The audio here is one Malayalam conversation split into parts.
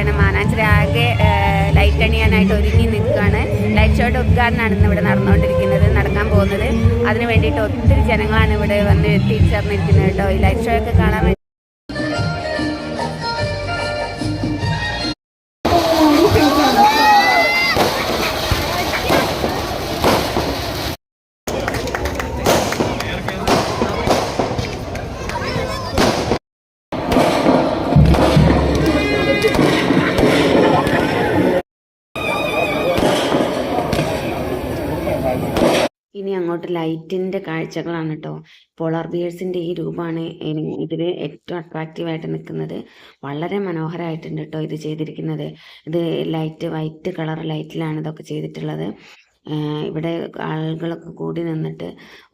മാനാഞ്ചിറയാണ് മാനാഞ്ചിറ ആകെ ലൈറ്റ് അണിയാനായിട്ട് ഒരുങ്ങി നിൽക്കുകയാണ്. ലൈറ്റ് ഷോയുടെ ഉദ്ഘാടനമാണ് ഇന്ന് ഇവിടെ നടന്നുകൊണ്ടിരിക്കുന്നത് നടക്കാൻ പോകുന്നത്. അതിന് വേണ്ടിയിട്ട് ഒത്തിരി ജനങ്ങളാണ് ഇവിടെ വന്ന് എത്തിച്ചേർന്നിരിക്കുന്നത് കേട്ടോ. ഈ ലൈറ്റ് ഷോയൊക്കെ കാണാൻ ഇനി അങ്ങോട്ട് ലൈറ്റിന്റെ കാഴ്ചകളാണ് കേട്ടോ പോളാർ ബിയേഴ്സിന്റെ ഈ രൂപമാണ് ഇതിൽ ഏറ്റവും അട്രാക്റ്റീവ് ആയിട്ട് നിൽക്കുന്നത്. വളരെ മനോഹരമായിട്ടുണ്ട് കേട്ടോ ഇത് ചെയ്തിരിക്കുന്നത്. ഇത് ലൈറ്റ് വൈറ്റ് കളർ ലൈറ്റിലാണ് ഇതൊക്കെ ചെയ്തിട്ടുള്ളത്. ഇവിടെ ആളുകളൊക്കെ കൂടി നിന്നിട്ട്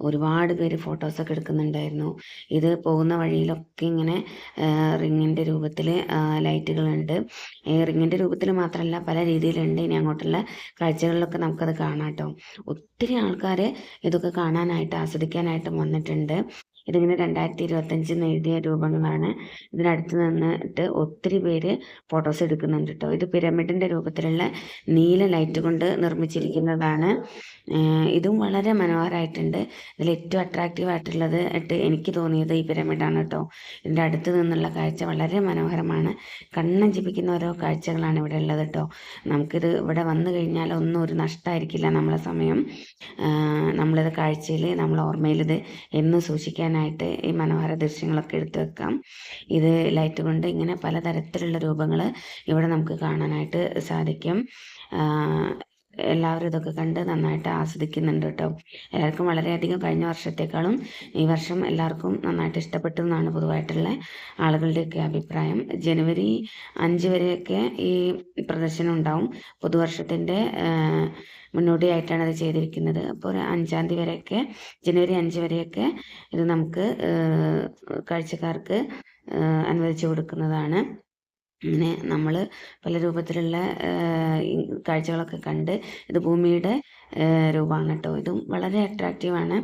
ഒരുപാട് പേര് ഫോട്ടോസൊക്കെ എടുക്കുന്നുണ്ടായിരുന്നു. ഇത് പോകുന്ന വഴിയിലൊക്കെ ഇങ്ങനെ റിങ്ങിന്റെ രൂപത്തിൽ ലൈറ്റുകളുണ്ട്. ഈ റിങ്ങിന്റെ രൂപത്തിൽ മാത്രമല്ല പല രീതിയിലുണ്ട്. ഇനി അങ്ങോട്ടുള്ള കാഴ്ചകളിലൊക്കെ നമുക്കത് കാണാം കേട്ടോ. ഒത്തിരി ആൾക്കാർ ഇതൊക്കെ കാണാനായിട്ട് ആസ്വദിക്കാനായിട്ടും വന്നിട്ടുണ്ട്. ഇതിങ്ങനെ രണ്ടായിരത്തി ഇരുപത്തഞ്ച് എഴുതിയ രൂപങ്ങളാണ്. ഇതിനടുത്ത് നിന്നിട്ട് ഒത്തിരി പേര് ഫോട്ടോസ് എടുക്കുന്നുണ്ട് കേട്ടോ ഇത് പിരമിഡിന്റെ രൂപത്തിലുള്ള നീല ലൈറ്റ് കൊണ്ട് നിർമ്മിച്ചിരിക്കുന്നതാണ്. ഇതും വളരെ മനോഹരമായിട്ടുണ്ട് ഇതിൽ ഏറ്റവും അട്രാക്റ്റീവ് ആയിട്ടുള്ളത് ആയിട്ട് എനിക്ക് തോന്നിയത് ഈ പിരമിഡാണ് കേട്ടോ ഇതിന്റെ അടുത്ത് നിന്നുള്ള കാഴ്ച വളരെ മനോഹരമാണ്. കണ്ണം ജപിക്കുന്ന ഓരോ കാഴ്ചകളാണ് ഇവിടെ ഉള്ളത് കേട്ടോ നമുക്കിത് ഇവിടെ വന്നു കഴിഞ്ഞാൽ ഒന്നും ഒരു നഷ്ടമായിരിക്കില്ല നമ്മളെ സമയം. നമ്മളിത് കാഴ്ചയിൽ നമ്മൾ ഓർമ്മയിൽ ഇത് എന്നും സൂക്ഷിക്കാനായിട്ട് ഈ മനോഹര ദൃശ്യങ്ങളൊക്കെ എടുത്തു വെക്കാം. ഇത് ലൈറ്റ് കൊണ്ട് ഇങ്ങനെ പലതരത്തിലുള്ള രൂപങ്ങൾ ഇവിടെ നമുക്ക് കാണാനായിട്ട് സാധിക്കും. എല്ലാവരും ഇതൊക്കെ കണ്ട് നന്നായിട്ട് ആസ്വദിക്കുന്നുണ്ട് കേട്ടോ. എല്ലാവർക്കും വളരെയധികം കഴിഞ്ഞ വർഷത്തേക്കാളും ഈ വർഷം എല്ലാവർക്കും നന്നായിട്ട് ഇഷ്ടപ്പെട്ടു എന്നാണ് പൊതുവായിട്ടുള്ള ആളുകളുടെയൊക്കെ അഭിപ്രായം. ജനുവരി അഞ്ച് വരെയൊക്കെ ഈ പ്രദർശനം ഉണ്ടാവും. പുതുവർഷത്തിന്റെ മുന്നോടിയായിട്ടാണ് അത് ചെയ്തിരിക്കുന്നത്. അപ്പോൾ ഒരു അഞ്ചാം തീയതി വരെയൊക്കെ ജനുവരി അഞ്ച് വരെയൊക്കെ ഇത് നമുക്ക് കാഴ്ചക്കാർക്ക് അനുവദിച്ചു കൊടുക്കുന്നതാണ്. ഇങ്ങനെ നമ്മൾ പല രൂപത്തിലുള്ള കാഴ്ചകളൊക്കെ കണ്ട് ഇത് ഭൂമിയുടെ രൂപമാണ് കേട്ടോ ഇതും വളരെ അട്രാക്റ്റീവാണ്